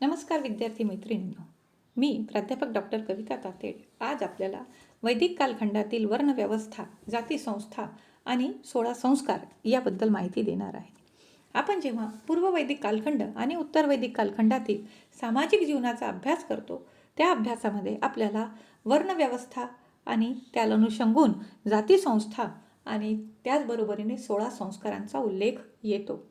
नमस्कार विद्यार्थी मैत्रिणींनो. मी प्राध्यापक डॉक्टर कविता तातेड. आज आपल्याला वैदिक कालखंडातील वर्णव्यवस्था जाती संस्था आणि सोळा संस्कार याबद्दल माहिती देणार आहे. आपण जेव्हा पूर्व वैदिक कालखंड आणि उत्तर वैदिक कालखंडातील सामाजिक जीवनाचा अभ्यास करतो त्या अभ्यासामध्ये आपल्याला वर्णव्यवस्था आणि त्याला अनुषंगून जाती संस्था आणि त्याचबरोबरीने सोळा संस्कारांचा उल्लेख येतो.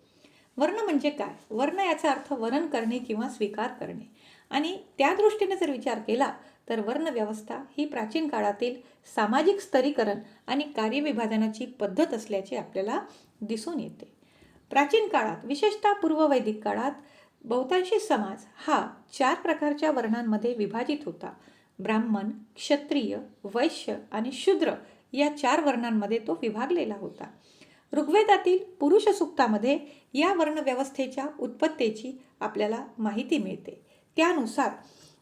वर्ण म्हणजे काय? वर्ण याचा अर्थ वरण करणे किंवा स्वीकार करणे. आणि त्या दृष्टीने जर विचार केला तर वर्णव्यवस्था ही प्राचीन काळातील सामाजिक स्तरीकरण आणि कार्यविभाजनाची पद्धत असल्याचे आपल्याला दिसून येते. प्राचीन काळात विशेषतः पूर्ववैदिक काळात बहुतांशी समाज हा चार प्रकारच्या वर्णांमध्ये विभाजित होता. ब्राह्मण क्षत्रिय वैश्य आणि शूद्र या चार वर्णांमध्ये तो विभागलेला होता. ऋग्वेदातील पुरुष सुक्तामध्ये या वर्णव्यवस्थेच्या उत्पत्तीची आपल्याला माहिती मिळते. त्यानुसार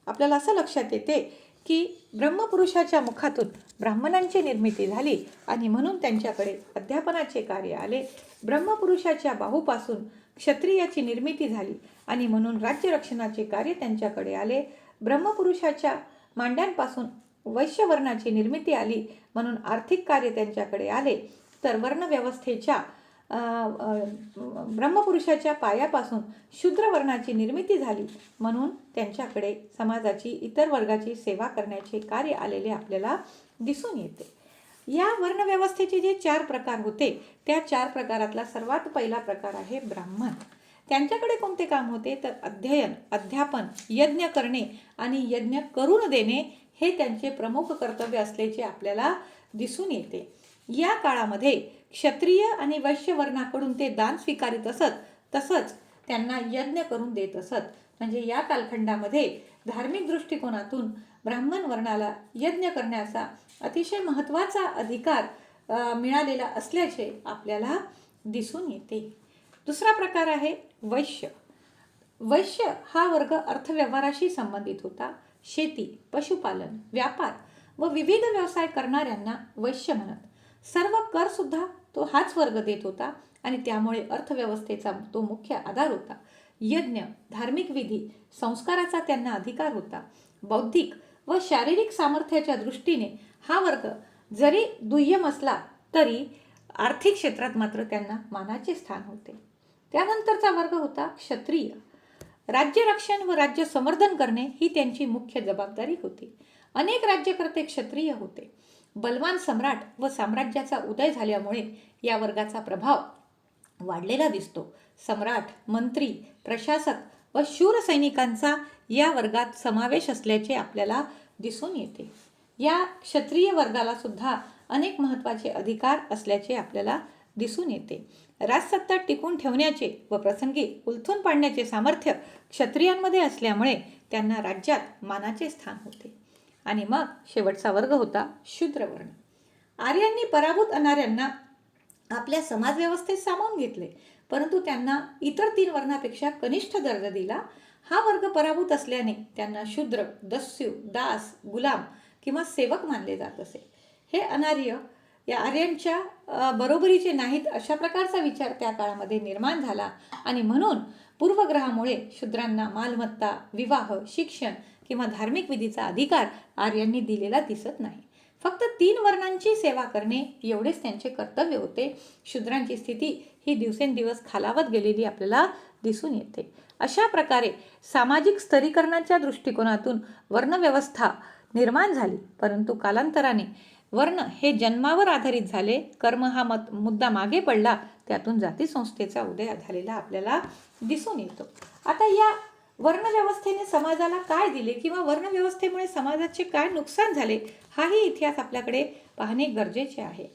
आपल्याला असं लक्षात येते की ब्रह्मपुरुषाच्या मुखातून ब्राह्मणांची निर्मिती झाली आणि म्हणून त्यांच्याकडे अध्यापनाचे कार्य आले. ब्रह्मपुरुषाच्या बाहूपासून क्षत्रियाची निर्मिती झाली आणि म्हणून राज्यरक्षणाचे कार्य त्यांच्याकडे आले. ब्रह्मपुरुषाच्या मांड्यांपासून वैश्यवर्णाची निर्मिती आली म्हणून आर्थिक कार्य त्यांच्याकडे आले. तर वर्णव्यवस्थेच्या ब्रह्मपुरुषाच्या पायापासून शूद्र वर्णाची निर्मिती झाली म्हणून त्यांच्याकडे समाजाची इतर वर्गाची सेवा करण्याचे कार्य आलेले आपल्याला दिसून येते. या वर्णव्यवस्थेचे जे चार प्रकार होते त्या चार प्रकारातला सर्वात पहिला प्रकार आहे ब्राह्मण. त्यांच्याकडे कोणते काम होते? तर अध्ययन अध्यापन यज्ञ करणे आणि यज्ञ करून देणे हे त्यांचे प्रमुख कर्तव्य असल्याचे आपल्याला दिसून येते. या काळामध्ये क्षत्रिय आणि वैश्य वर्णाकडून ते दान स्वीकारित असत तसंच त्यांना यज्ञ करून देत असत. म्हणजे या कालखंडामध्ये धार्मिक दृष्टिकोनातून ब्राह्मण वर्णाला यज्ञ करण्याचा अतिशय महत्त्वाचा अधिकार मिळालेला असल्याचे आपल्याला दिसून येते. दुसरा प्रकार आहे वैश्य. वैश्य हा वर्ग अर्थव्यवहाराशी संबंधित होता. शेती पशुपालन व्यापार व विविध व्यवसाय करणाऱ्यांना वैश्य म्हणत. सर्व कर सुद्धा तो हाच वर्ग देत होता आणि त्यामुळे अर्थव्यवस्थेचा तो मुख्य आधार होता. यज्ञ धार्मिक विधी संस्काराचा त्यांना अधिकार होता. बौद्धिक व शारीरिक सामर्थ्याच्या दृष्टीने हा वर्ग जरी दुय्यम असला तरी आर्थिक क्षेत्रात मात्र त्यांना मानाचे स्थान होते. त्यानंतरचा वर्ग होता क्षत्रिय. राज्यरक्षण व राज्य संवर्धन करणे ही त्यांची मुख्य जबाबदारी होती. अनेक राज्यकर्ते क्षत्रिय होते. बलवान सम्राट व साम्राज्याचा उदय झाल्यामुळे या वर्गाचा प्रभाव वाढलेला दिसतो. सम्राट मंत्री प्रशासक व शूर सैनिकांचा या वर्गात समावेश असल्याचे आपल्याला दिसून येते. या क्षत्रिय वर्गाला सुद्धा अनेक महत्त्वाचे अधिकार असल्याचे आपल्याला दिसून येते. राजसत्ता टिकून ठेवण्याचे व प्रसंगी उलथून पाडण्याचे सामर्थ्य क्षत्रियांमध्ये असल्यामुळे त्यांना राज्यात मानाचे स्थान होते. आणि मग शेवटचा वर्ग होता शूद्रवर्ण. आर्यांनी पराभूत अनाऱ्यांना आपल्या समाजव्यवस्थेत सामावून घेतले परंतु त्यांना इतर तीन वर्णापेक्षा कनिष्ठ दर्जा दिला. हा वर्ग पराभूत असल्याने त्यांना शूद्र दस्यू दास गुलाम किंवा सेवक मानले जात असे. हे अनार्य या आर्यांच्या बरोबरीचे नाहीत अशा प्रकारचा विचार त्या काळामध्ये निर्माण झाला. आणि म्हणून पूर्वग्रहामुळे शूद्रांना मालमत्ता विवाह शिक्षण किंवा धार्मिक विधीचा अधिकार आर्यांनी दिलेला दिसत नाही. फक्त तीन वर्णांची सेवा करणे एवढेच त्यांचे कर्तव्य होते. शूद्रांची स्थिती ही दिवसेंदिवस खालावत गेलेली आपल्याला दिसून येते. अशा प्रकारे सामाजिक स्तरीकरणाच्या दृष्टिकोनातून वर्णव्यवस्था निर्माण झाली. परंतु कालांतराने वर्ण हे जन्मावर आधारित झाले. कर्म हा मत मुद्दा मागे पडला. त्यातून जाती संस्थेचा उदय झालेला आपल्याला दिसून येतो. आता या वर्णव्यवस्थेने समाजाला काय दिले किंवा वर्णव्यवस्थेमुळे समाजाचे काय नुकसान झाले हाही इतिहास आपल्याकडे पाहणे गरजेचे आहे.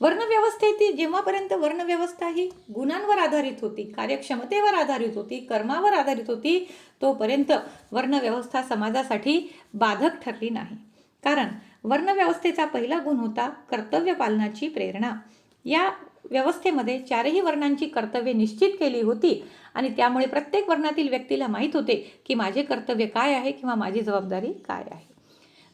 वर्णव्यवस्थेतील जेव्हापर्यंत वर्णव्यवस्था ही गुणांवर आधारित होती कार्यक्षमतेवर आधारित होती कर्मावर आधारित होती तोपर्यंत वर्णव्यवस्था समाजासाठी बाधक ठरली नाही. कारण वर्णव्यवस्थेचा पहिला गुण होता कर्तव्य पालनाची प्रेरणा. या व्यवस्थेमध्ये चारही वर्णांची कर्तव्ये निश्चित केली होती आणि त्यामुळे प्रत्येक वर्णातील व्यक्तीला माहीत होते की माझे कर्तव्य काय आहे किंवा माझी जबाबदारी काय आहे.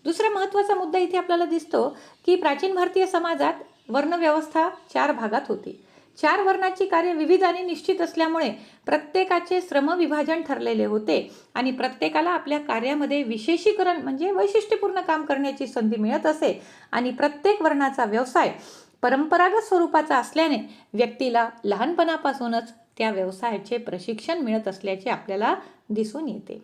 दुसरा महत्त्वाचा मुद्दा इथे आपल्याला दिसतो की प्राचीन भारतीय समाजात वर्णव्यवस्था चार भागात होती. चार वर्णाची कार्य विविध आणि निश्चित असल्यामुळे प्रत्येकाचे श्रमविभाजन ठरलेले होते आणि प्रत्येकाला आपल्या कार्यामध्ये विशेषीकरण म्हणजे वैशिष्ट्यपूर्ण काम करण्याची संधी मिळत असे आणि प्रत्येक वर्णाचा व्यवसाय परंपरागत स्वरूपाचा असल्याने व्यक्तीला लहानपणापासूनच त्या व्यवसायाचे प्रशिक्षण मिळत असल्याचे आपल्याला दिसून येते.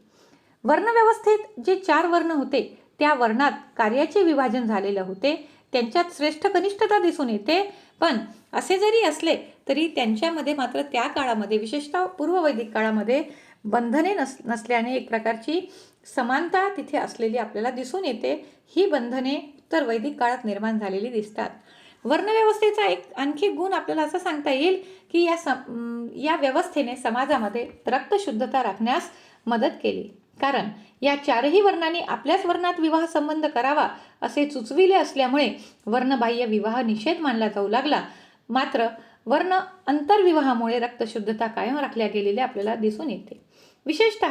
वर्णव्यवस्थेत जे चार वर्ण होते त्या वर्णात कार्याचे विभाजन झालेले होते. त्यांच्यात श्रेष्ठ कनिष्ठता दिसून येते. पण असे जरी असले तरी त्यांच्यामध्ये मात्र त्या काळामध्ये विशेषतः पूर्ववैदिक काळामध्ये बंधने नस नसल्याने एक प्रकारची समानता तिथे असलेली आपल्याला दिसून येते. ही बंधने उत्तर वैदिक काळात निर्माण झालेली दिसतात. वर्णव्यवस्थेचा एक आणखी गुण आपल्याला असं सांगता येईल की या सम या व्यवस्थेने समाजामध्ये रक्तशुद्धता राखण्यास मदत केली. कारण या चारही वर्णांनी आपल्याच वर्णात विवाह संबंध करावा असे सुचविले असल्यामुळे वर्णबाह्य विवाह निषेध मानला जाऊ लागला. मात्र वर्ण अंतर्विवाहामुळे रक्तशुद्धता कायम राखल्या गेलेले आपल्याला दिसून येते. विशेषत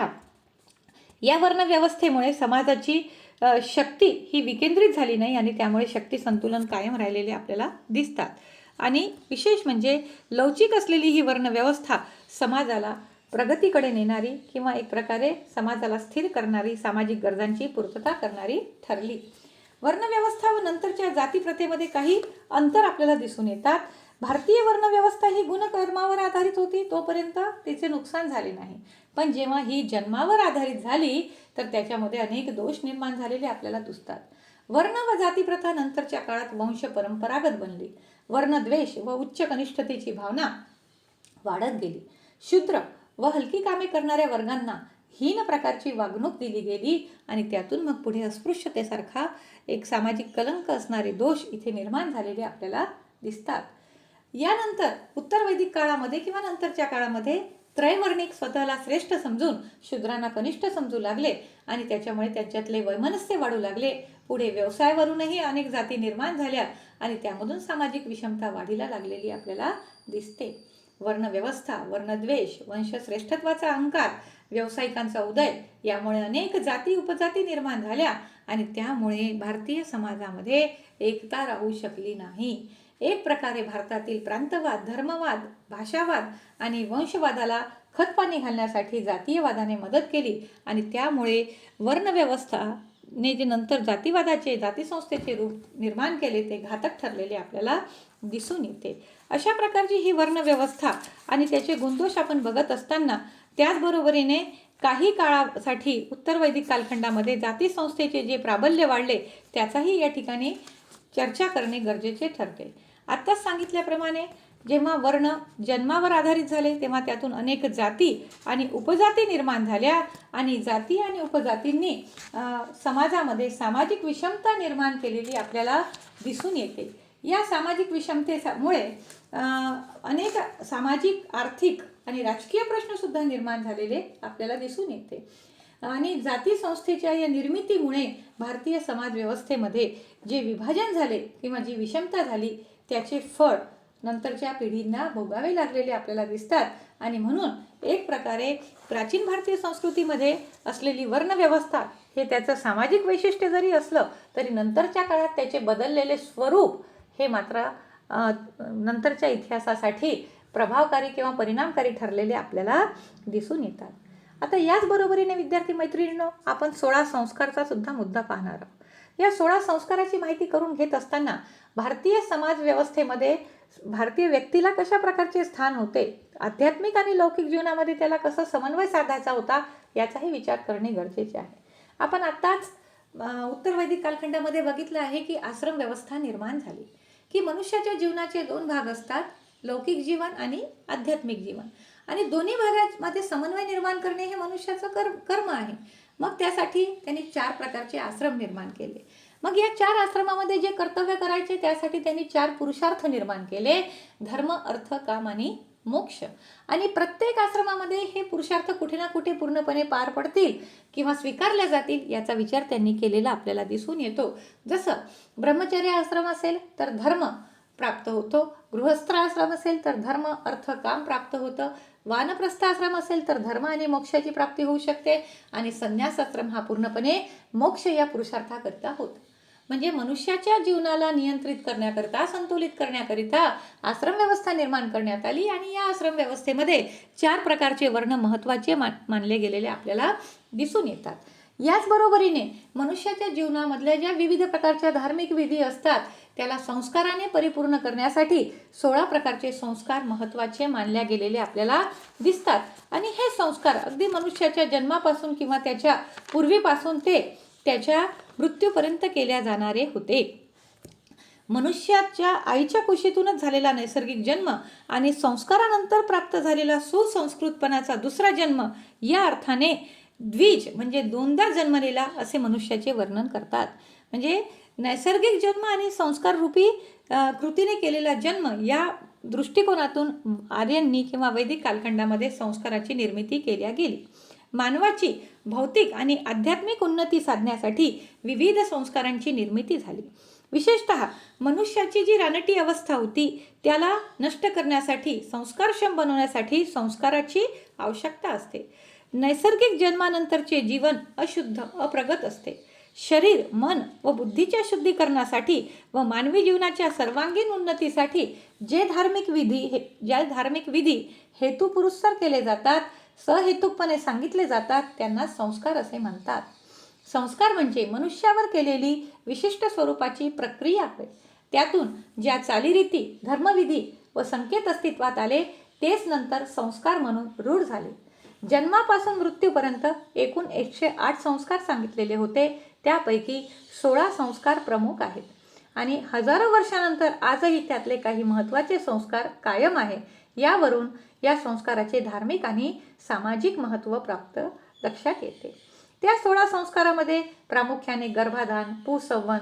या वर्णव्यवस्थेमुळे समाजाची शक्ती ही विकेंद्रित झाली नाही आणि त्यामुळे शक्ती संतुलन कायम राहिलेले आपल्याला दिसतात. आणि विशेष म्हणजे लवचिक असलेली ही वर्णव्यवस्था समाजाला प्रगतीकडे नेणारी किंवा एक प्रकारे समाजाला स्थिर करणारी सामाजिक गरजांची पूर्तता करणारी ठरली. वर्णव्यवस्था व नंतरच्या जातीप्रथेमध्ये काही अंतर आपल्याला दिसून येतात. भारतीय वर्णव्यवस्था ही गुणकर्मावर आधारित होती तोपर्यंत तिचे नुकसान झाले नाही. पण जेव्हा ही जन्मावर आधारित झाली तर त्याच्यामध्ये अनेक दोष निर्माण झालेले आपल्याला दिसतात. वर्ण व जातीप्रथा नंतरच्या काळात वंश परंपरागत बनली. वर्णद्वेष व उच्च कनिष्ठतेची भावना वाढत गेली. शूद्र व हलकी कामे करणाऱ्या वर्गांना हीन प्रकारची वागणूक दिली गेली आणि त्यातून मग पुढे अस्पृश्यतेसारखा एक सामाजिक कलंक असणारे दोष इथे निर्माण झालेले आपल्याला दिसतात. यानंतर उत्तर वैदिक काळामध्ये किंवा नंतरच्या काळामध्ये त्रैवर्णिक स्वतःला श्रेष्ठ समजून शूद्रांना कनिष्ठ समजू लागले आणि त्याच्यामुळे त्यांच्यातले वैमनस्य वाढू लागले. पुढे व्यवसायावरूनही अनेक जाती निर्माण झाल्या आणि त्यामधून सामाजिक विषमता वाढीला लागलेली आपल्याला दिसते. वर्णव्यवस्था वर्णद्वेष वंशश्रेष्ठत्वाचा अहंकार व्यावसायिकांचा उदय यामुळे अनेक जाती उपजाती निर्माण झाल्या आणि त्यामुळे भारतीय समाजामध्ये एकता राहू शकली नाही. एक प्रकारे भारतातील प्रांतवाद धर्मवाद भाषावाद आणि वंशवादाला खतपाणी घालण्यासाठी जातीयवादाने मदत केली आणि त्यामुळे वर्णव्यवस्थाने जे नंतर जातीवादाचे जातीसंस्थेचे रूप निर्माण केले ते घातक ठरलेले आपल्याला दिसून येते. अशा प्रकारची ही वर्णव्यवस्था आणि त्याचे गुणदोष आपण बघत असताना त्याचबरोबरीने काही काळासाठी उत्तर वैदिक कालखंडामध्ये जाती संस्थेचे जे प्राबल्य वाढले त्याचाही या ठिकाणी चर्चा करणे गरजेचे ठरते. आत्ताच सांगितल्याप्रमाणे जेव्हा वर्ण जन्मावर आधारित झाले तेव्हा त्यातून अनेक जाती आणि उपजाती निर्माण झाल्या आणि जाती आणि उपजातींनी समाजामध्ये सामाजिक विषमता निर्माण केलेली आपल्याला दिसून येते. या सामाजिक विषमतेमुळे अनेक सामाजिक आर्थिक आणि राजकीय प्रश्नसुद्धा निर्माण झालेले आपल्याला दिसून येते. आणि जाती संस्थेच्या या निर्मितीमुळे भारतीय समाजव्यवस्थेमध्ये जे विभाजन झाले किंवा जी विषमता झाली त्याचे फळ नंतरच्या पिढींना भोगावे लागलेले आपल्याला दिसतात. आणि म्हणून एक प्रकारे प्राचीन भारतीय संस्कृतीमध्ये असलेली वर्णव्यवस्था हे त्याचं सामाजिक वैशिष्ट्य जरी असलं तरी नंतरच्या काळात त्याचे बदललेले स्वरूप हे मात्र नंतरच्या इतिहासासाठी प्रभावकारी किंवा परिणामकारी ठरलेले आपल्याला दिसून येतात. आता याच बरोबरीने विद्यार्थी मैत्रिणींनो आपण सोळा संस्कारचा सुद्धा मुद्दा पाहणार आहोत. या सोळा संस्काराची माहिती करून घेत असताना भारतीय समाज व्यवस्थेमध्ये भारतीय व्यक्तीला कशा प्रकारचे स्थान होते? आध्यात्मिक आणि लौकिक जीवनामध्ये त्याला कसं समन्वय साधायचा होता? याचाही विचार करणे गरजेचे आहे. आपण आत्ताच उत्तर वैदिक कालखंडामध्ये बघितलं आहे की आश्रम व्यवस्था निर्माण झाली. की मनुष्याच्या जीवनाचे दोन भाग असतात लौकिक जीवन आणि आध्यात्मिक जीवन. आणि दोन्ही भागामध्ये समन्वय निर्माण करणे हे मनुष्याचं कर कर्म आहे. मग त्यासाठी त्यांनी चार प्रकारचे आश्रम निर्माण केले. मग या चार आश्रमामध्ये जे कर्तव्य करायचे त्यासाठी त्यांनी चार पुरुषार्थ निर्माण केले. धर्म अर्थ काम आणि मोक्ष. आणि प्रत्येक आश्रमामध्ये हे पुरुषार्थ कुठे ना कुठे पूर्णपणे पार पडतील किंवा स्वीकारल्या जातील याचा विचार त्यांनी केलेला आपल्याला दिसून येतो. जसं ब्रह्मचर्य आश्रम असेल तर धर्म प्राप्त होतो. गृहस्थ आश्रम असेल तर धर्म अर्थ काम प्राप्त होतं. वानप्रस्थ आश्रम असेल तर धर्म आणि मोक्षाची प्राप्ती होऊ शकते. आणि संन्यास आश्रम हा पूर्णपणे मोक्ष या पुरुषार्थाकरिता होतो. म्हणजे मनुष्याच्या जीवनाला नियंत्रित करण्याकरिता संतुलित करण्याकरिता आश्रम व्यवस्था निर्माण करण्यात आली आणि या आश्रम व्यवस्थेमध्ये चार प्रकारचे वर्ण महत्त्वाचे मान मानले गेलेले आपल्याला दिसून येतात. याचबरोबरीने मनुष्याच्या जीवनामधल्या ज्या विविध प्रकारच्या धार्मिक विधी असतात त्याला संस्काराने परिपूर्ण करण्यासाठी सोळा प्रकारचे संस्कार महत्त्वाचे मानल्या गेलेले आपल्याला दिसतात. आणि हे संस्कार अगदी मनुष्याच्या जन्मापासून किंवा त्याच्या पूर्वीपासून ते त्याच्या मृत्यूपर्यंत केल्या जाणारे होते. मनुष्याच्या आईच्या कुशीतूनच झालेला नैसर्गिक जन्म आणि संस्कारानंतर प्राप्त झालेला सुसंस्कृतपणाचा दुसरा जन्म या अर्थाने द्विज म्हणजे दोनदा जन्मलेला असे मनुष्याचे वर्णन करतात. म्हणजे नैसर्गिक जन्म आणि संस्काररूपी कृतीने केलेला जन्म या दृष्टिकोनातून आर्यांनी किंवा वैदिक कालखंडामध्ये संस्काराची निर्मिती केल्या गेली. मानवाची भौतिक आणि आध्यात्मिक उन्नती साधण्यासाठी विविध संस्कारांची निर्मिती झाली. विशेषत मनुष्याची जी रानटी अवस्था होती त्याला नष्ट करण्यासाठी संस्कारक्षम बनवण्यासाठी संस्काराची आवश्यकता असते. नैसर्गिक जन्मानंतरचे जीवन अशुद्ध अप्रगत असते. शरीर मन व बुद्धीच्या शुद्धीकरणासाठी व मानवी जीवनाच्या सर्वांगीण उन्नतीसाठी जे धार्मिक विधी हे ज्या धार्मिक विधी हेतुपुरस्सर केले जातात सहेतुकपणे सांगितले जातात त्यांना संस्कार असे म्हणतात. संस्कार म्हणजे मनुष्यावर केलेली विशिष्ट स्वरूपाची प्रक्रिया होय. त्यातून ज्या चालीरीती धर्मविधी व संकेत अस्तित्वात आले तेच नंतर संस्कार म्हणून रूढ झाले. जन्मापासून मृत्यूपर्यंत एकूण एकशे आठ संस्कार सांगितलेले होते. त्यापैकी सोळा संस्कार प्रमुख आहेत. आणि हजारो वर्षानंतर आजही त्यातले काही महत्त्वाचे संस्कार कायम आहे यावरून या संस्काराचे धार्मिक आणि सामाजिक महत्त्व प्राप्त लक्षात येते. त्या सोळा संस्कारामध्ये प्रामुख्याने गर्भाधान पुसंवन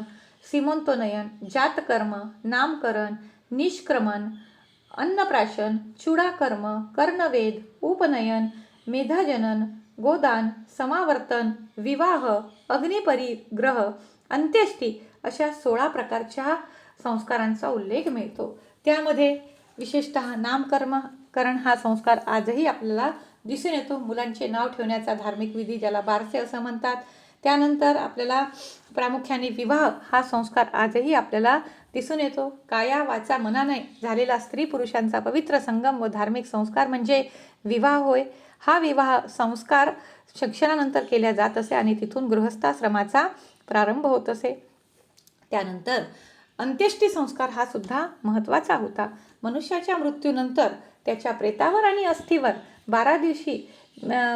सीमोंतोनयन जातकर्म नामकरण निष्क्रमण अन्नप्राशन चुडाकर्म कर्णवेद उपनयन मेधाजनन गोदान समावर्तन विवाह अग्निपरिग्रह अंत्येष्टी अशा सोळा प्रकारच्या संस्कारांचा उल्लेख मिळतो. त्यामध्ये विशेषत नामकर्म करण हा संस्कार आजही आपल्याला दिसून येतो. मुलांचे नाव ठेवण्याचा धार्मिक विधी ज्याला बारसे असं म्हणतात. त्यानंतर आपल्याला प्रामुख्याने विवाह हा संस्कार आजही आपल्याला दिसून येतो. काया वाचा मनाने झालेला स्त्री पुरुषांचा पवित्र संगम व धार्मिक संस्कार म्हणजे विवाह होय. हा विवाह संस्कार शिक्षणानंतर केल्या जात असे आणि तिथून गृहस्थाश्रमाचा प्रारंभ होत असे. त्यानंतर अंत्येष्टी संस्कार हा सुद्धा महत्त्वाचा होता. मनुष्याच्या मृत्यूनंतर त्याच्या प्रेतावर आणि अस्थिवर बारा दिवशी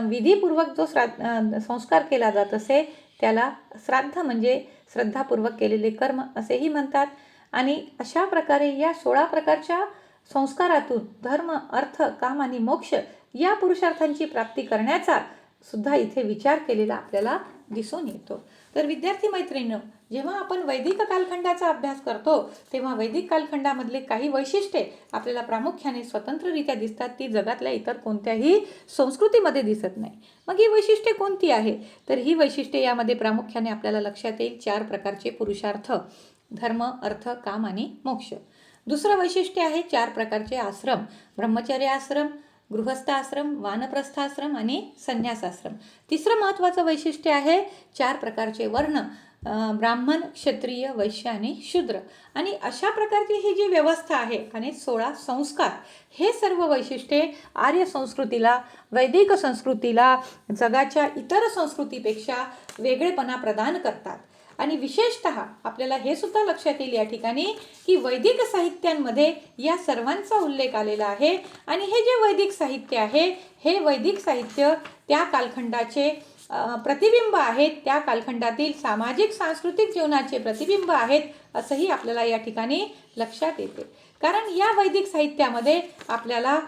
विधीपूर्वक जो श्राद्ध संस्कार केला जात असे त्याला श्राद्ध म्हणजे श्रद्धापूर्वक केलेले कर्म असेही म्हणतात. आणि अशा प्रकारे या सोळा प्रकारच्या संस्कारातून धर्म अर्थ काम आणि मोक्ष या पुरुषार्थांची प्राप्ती करण्याचा सुद्धा इथे विचार केलेला आपल्याला दिसून येतो. तर विद्यार्थी मैत्रिणींनो जेव्हा आपण वैदिक कालखंडाचा अभ्यास करतो तेव्हा वैदिक कालखंडामधले काही वैशिष्ट्ये आपल्याला प्रामुख्याने स्वतंत्ररित्या दिसतात. ती जगातल्या इतर कोणत्याही संस्कृतीमध्ये दिसत नाही. मग ही वैशिष्ट्ये कोणती आहे तर ही वैशिष्ट्ये यामध्ये प्रामुख्याने आपल्याला लक्षात येईल चार प्रकारचे पुरुषार्थ धर्म अर्थ काम आणि मोक्ष. दुसरं वैशिष्ट्य आहे चार प्रकारचे आश्रम ब्रह्मचर्य आश्रम गृहस्थाश्रम वानप्रस्थाश्रम आणि संन्यासाश्रम. तिसरं महत्त्वाचं वैशिष्ट्य आहे चार प्रकारचे वर्ण ब्राह्मण क्षत्रिय वैश्य आणि शूद्र. आणि अशा प्रकारची ही जी व्यवस्था आहे आणि सोळा संस्कार हे सर्व वैशिष्ट्ये आर्य संस्कृतीला वैदिक संस्कृतीला जगाच्या इतर संस्कृतीपेक्षा वेगळेपणा प्रदान करतात. आणि विशेषत आपल्याला हे सुद्धा लक्षात येईल या ठिकाणी की वैदिक साहित्यांमध्ये या सर्वांचा उल्लेख आलेला आहे. आणि हे जे वैदिक साहित्य आहे हे वैदिक साहित्य त्या कालखंडाचे प्रतिबिंब आहेत. त्या कालखंडातील सामाजिक सांस्कृतिक जीवनाचे प्रतिबिंब आहेत असंही आपल्याला या ठिकाणी लक्षात येते. कारण या वैदिक साहित्यामध्ये आपल्याला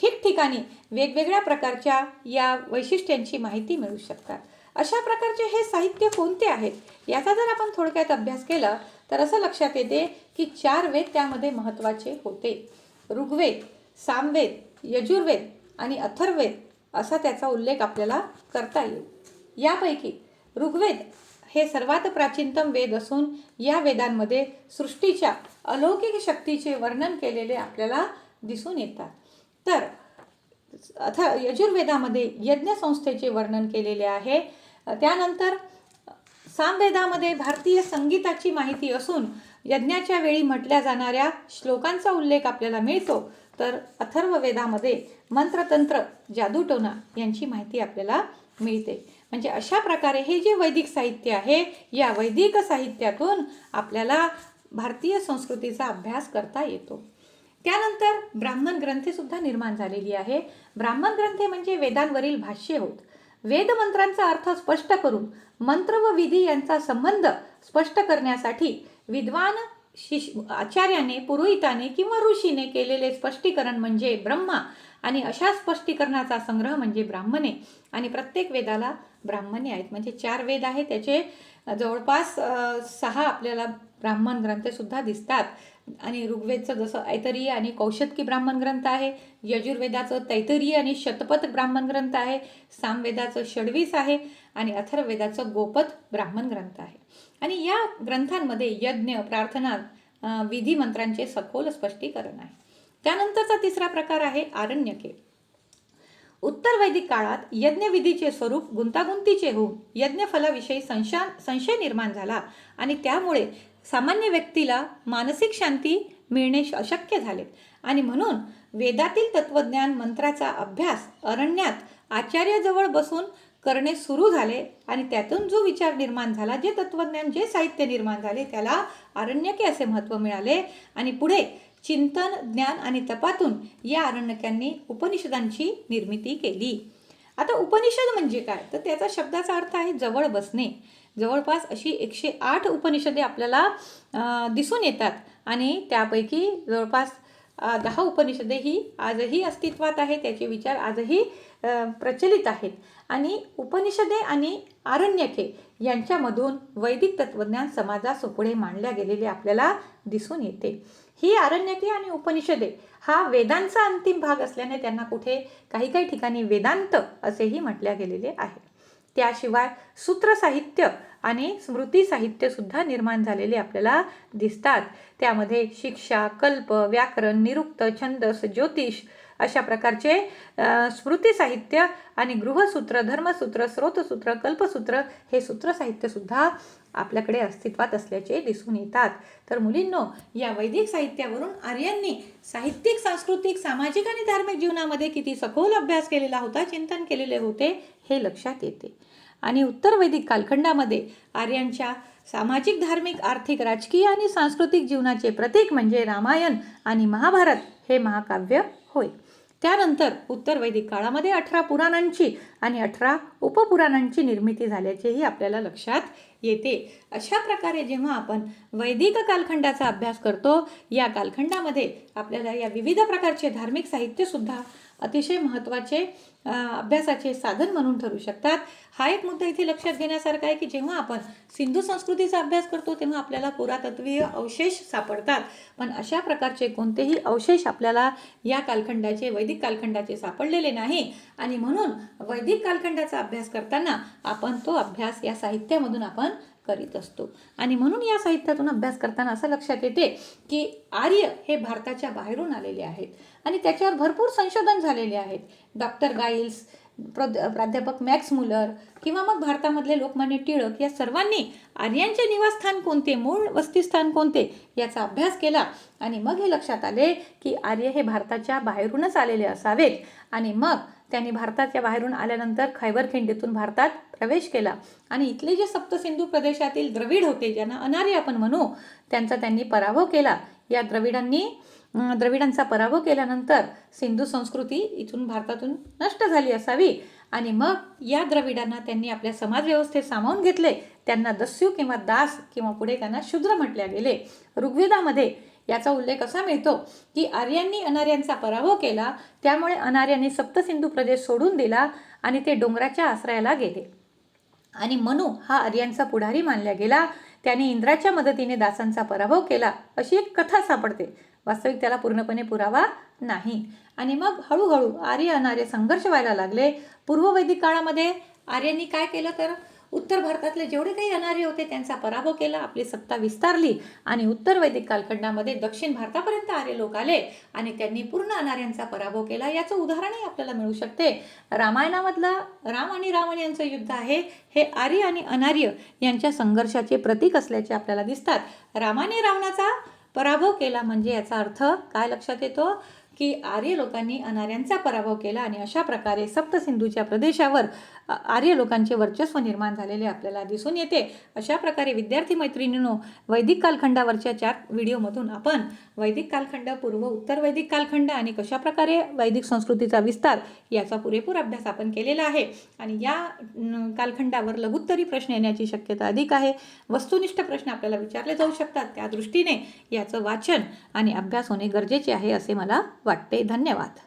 ठिकठिकाणी वेगवेगळ्या प्रकारच्या या वैशिष्ट्यांची माहिती मिळू शकतात. अशा प्रकारचे हे साहित्य कोणते आहेत? याचा जर आपण थोडक्यात अभ्यास केला तर असं लक्षात येते की चार वेद त्यामध्ये महत्त्वाचे होते. ऋग्वेद सामवेद यजुर्वेद आणि अथर्ववेद असा त्याचा उल्लेख आपल्याला करता येईल. यापैकी ऋग्वेद हे सर्वात प्राचीनतम वेद असून या वेदांमध्ये सृष्टीच्या अलौकिक शक्तीचे वर्णन केलेले आपल्याला दिसून येतात. तर अथ यजुर्वेदामध्ये यज्ञसंस्थेचे वर्णन केलेले आहे. त्यानंतर सामवेदामध्ये भारतीय संगीताची माहिती असून यज्ञाच्या वेळी म्हटल्या जाणाऱ्या श्लोकांचा उल्लेख आपल्याला मिळतो. तर अथर्व वेदामध्ये मंत्रतंत्र जादूटोना यांची माहिती आपल्याला मिळते. म्हणजे अशा प्रकारे हे जे वैदिक साहित्य आहे या वैदिक साहित्यातून आपल्याला भारतीय संस्कृतीचा अभ्यास करता येतो. त्यानंतर ब्राह्मण ग्रंथे सुद्धा निर्माण झालेली आहे. ब्राह्मण ग्रंथे म्हणजे वेदांवरील भाष्य होत. वेदमंत्रांचा अर्थ स्पष्ट करून मंत्र व विधी यांचा संबंध स्पष्ट करण्यासाठी विद्वान शिश आचार्याने पुरोहिताने किंवा ऋषीने केलेले स्पष्टीकरण म्हणजे ब्रह्मा आणि अशा स्पष्टीकरणाचा संग्रह म्हणजे ब्राह्मणे. आणि प्रत्येक वेदाला ब्राह्मणे आहेत. म्हणजे चार वेद आहेत. त्याचे जवळपास सहा आपल्याला ब्राह्मण ग्रंथसुद्धा दिसतात. आणि ऋग्वेदचं जसं ऐतरीय आणि कौशतकी ब्राह्मण ग्रंथ आहे यजुर्वेदाचं तैतरीय आणि शतपथ ब्राह्मण ग्रंथ आहे सामवेदाचं षडवीस आहे आणि अथर्ववेदाचं गोपथ ब्राह्मण ग्रंथ आहे. आणि या ग्रंथांमध्ये यज्ञ प्रार्थना विधी मंत्रांचे सखोल स्पष्टीकरण आहे. त्यानंतरचा तिसरा प्रकार आहे आरण्यके. उत्तर वैदिक काळात यज्ञविधीचे स्वरूप गुंतागुंतीचे होऊन यज्ञफलाविषयी संशा संशय निर्माण झाला आणि त्यामुळे सामान्य व्यक्तीला मानसिक शांती मिळणे अशक्य झाले. आणि म्हणून वेदातील तत्वज्ञान मंत्राचा अभ्यास अरण्यात आचार्याजवळ बसून करणे सुरू झाले आणि त्यातून जो विचार निर्माण झाला जे तत्वज्ञान जे साहित्य निर्माण झाले त्याला आरण्यके असे महत्त्व मिळाले. आणि पुढे चिंतन ज्ञान आणि तपातून या आरण्यकांनी उपनिषदांची निर्मिती केली. आता उपनिषद म्हणजे काय? तर त्याचा शब्दाचा अर्थ आहे जवळ बसणे. जवळपास अशी एकशे आठ उपनिषदे आपल्याला दिसून येतात. आणि त्यापैकी जवळपास दहा उपनिषदे ही आजही अस्तित्वात आहे त्याचे विचार आजही प्रचलित आहेत. आणि उपनिषदे आणि आरण्यके यांच्यामधून वैदिक तत्वज्ञान समाजासपुढे मांडल्या गेलेले आपल्याला दिसून येते. ही आरण्यके आणि उपनिषदे हा वेदांचा अंतिम भाग असल्याने त्यांना कुठे काही काही ठिकाणी वेदांत असेही म्हटल्या गेलेले आहे. त्याशिवाय सूत्रसाहित्य आणि स्मृती साहित्य सुद्धा निर्माण झालेले आपल्याला दिसतात. त्यामध्ये शिक्षा कल्प व्याकरण निरुक्त छंदस ज्योतिष अशा प्रकारचे स्मृती साहित्य आणि गृहसूत्र धर्मसूत्र स्रोतसूत्र कल्पसूत्र हे सूत्र साहित्य सुद्धा आपल्याकडे अस्तित्वात असल्याचे दिसून येतात. तर मुलींनो या वैदिक साहित्यावरून आर्यांनी साहित्यिक सांस्कृतिक सामाजिक आणि धार्मिक जीवनामध्ये किती सखोल अभ्यास केलेला होता चिंतन केलेले होते हे लक्षात येते. आणि उत्तर वैदिक कालखंडामध्ये आर्यांच्या सामाजिक धार्मिक आर्थिक राजकीय आणि सांस्कृतिक जीवनाचे प्रतीक म्हणजे रामायण आणि महाभारत हे महाकाव्य होय. त्यानंतर उत्तर वैदिक काळामध्ये अठरा पुराणांची आणि अठरा उपपुराणांची निर्मिती झाल्याचेही आपल्याला लक्षात येते. अशा प्रकारे जेव्हा आपण वैदिक कालखंडाचा अभ्यास करतो या कालखंडामध्ये आपल्याला या विविध प्रकारचे धार्मिक साहित्यसुद्धा अतिशय महत्त्वाचे अभ्यासाचे साधन म्हणून ठरू शकतात. हा एक मुद्दा इथे लक्षात घेण्यासारखा आहे की जेव्हा आपण सिंधू संस्कृतीचा अभ्यास करतो तेव्हा आपल्याला पुरातत्वीय अवशेष सापडतात. पण अशा प्रकारचे कोणतेही अवशेष आपल्याला या कालखंडाचे वैदिक कालखंडाचे सापडलेले नाही. आणि म्हणून वैदिक कालखंडाचा अभ्यास करताना आपण तो अभ्यास या साहित्यामधून आपण करीत असतो. आणि म्हणून या साहित्यातून अभ्यास करताना असं लक्षात येते की आर्य हे भारताच्या बाहेरून आलेले आहेत आणि त्याच्यावर भरपूर संशोधन झालेले आहेत. डॉक्टर गाईल्स प्राध्यापक मॅक्स मुलर किंवा मग भारतामधले लोकमान्य टिळक या सर्वांनी आर्यांचे निवासस्थान कोणते मूळ वस्तीस्थान कोणते याचा अभ्यास केला आणि मग हे लक्षात आले की आर्य हे भारताच्या बाहेरूनच आलेले असावेत. आणि मग त्यांनी भारताच्या बाहेरून आल्यानंतर खैबर खिंडीतून भारतात प्रवेश केला. आणि इथले जे सप्तसिंधू प्रदेशातील द्रविड होते ज्यांना अनारी आपण म्हणू त्यांचा त्यांनी पराभव केला. या द्रविडांनी द्रविडांचा पराभव केल्यानंतर सिंधू संस्कृती इथून भारतातून नष्ट झाली असावी. आणि मग या द्रविडांना त्यांनी आपल्या समाजव्यवस्थेत सामावून घेतले. त्यांना दस्यू किंवा दास किंवा पुढे त्यांना शूद्र म्हटल्या गेले. ऋग्वेदामध्ये याचा उल्लेख असा मिळतो की आर्यांनी अनार्यांचा पराभव केला त्यामुळे अनार्यांनी सप्तसिंधू प्रदेश सोडून दिला आणि ते डोंगराच्या आश्रयाला गेले. आणि मनु हा आर्यांचा पुढारी मानला गेला. त्याने इंद्राच्या मदतीने दासांचा पराभव केला अशी एक कथा सापडते. वास्तविक त्याला पूर्णपणे पुरावा नाही. आणि मग हळूहळू आर्य अनार्य संघर्ष व्हायला लागले. पूर्ववैदिक काळामध्ये आर्यांनी काय केलं तर उत्तर भारतातले जेवढे काही अनार्य होते त्यांचा पराभव केला आपली सत्ता विस्तारली आणि उत्तर वैदिक कालखंडामध्ये दक्षिण भारतापर्यंत आर्य लोक आले आणि त्यांनी पूर्ण अनार्यांचा पराभव केला. याचं उदाहरणही आपल्याला मिळू शकते. रामायणामधला राम आणि रावण यांचं युद्ध आहे हे आर्य आणि अनार्य यांच्या संघर्षाचे प्रतीक असल्याचे आपल्याला दिसतात. रामाने रावणाचा पराभव केला म्हणजे याचा अर्थ काय लक्षात येतो? की आर्य लोकांनी अनार्यांचा पराभव केला आणि अशा प्रकारे सप्तसिंधूच्या प्रदेशावर आर्य लोकांचे वर्चस्व निर्माण झालेले आपल्याला दिसून येते. अशा प्रकारे विद्यार्थी मैत्रिणींनो वैदिक कालखंडावरच्या चार व्हिडिओमधून आपण वैदिक कालखंड पूर्व उत्तर वैदिक कालखंड आणि कशाप्रकारे वैदिक संस्कृतीचा विस्तार याचा पुरेपूर अभ्यास आपण केलेला आहे. आणि या कालखंडावर लघुत्तरी प्रश्न येण्याची शक्यता अधिक आहे. वस्तुनिष्ठ प्रश्न आपल्याला विचारले जाऊ शकतात. त्या दृष्टीने याचं वाचन आणि अभ्यास होणे गरजेचे आहे असे मला वाटते. धन्यवाद.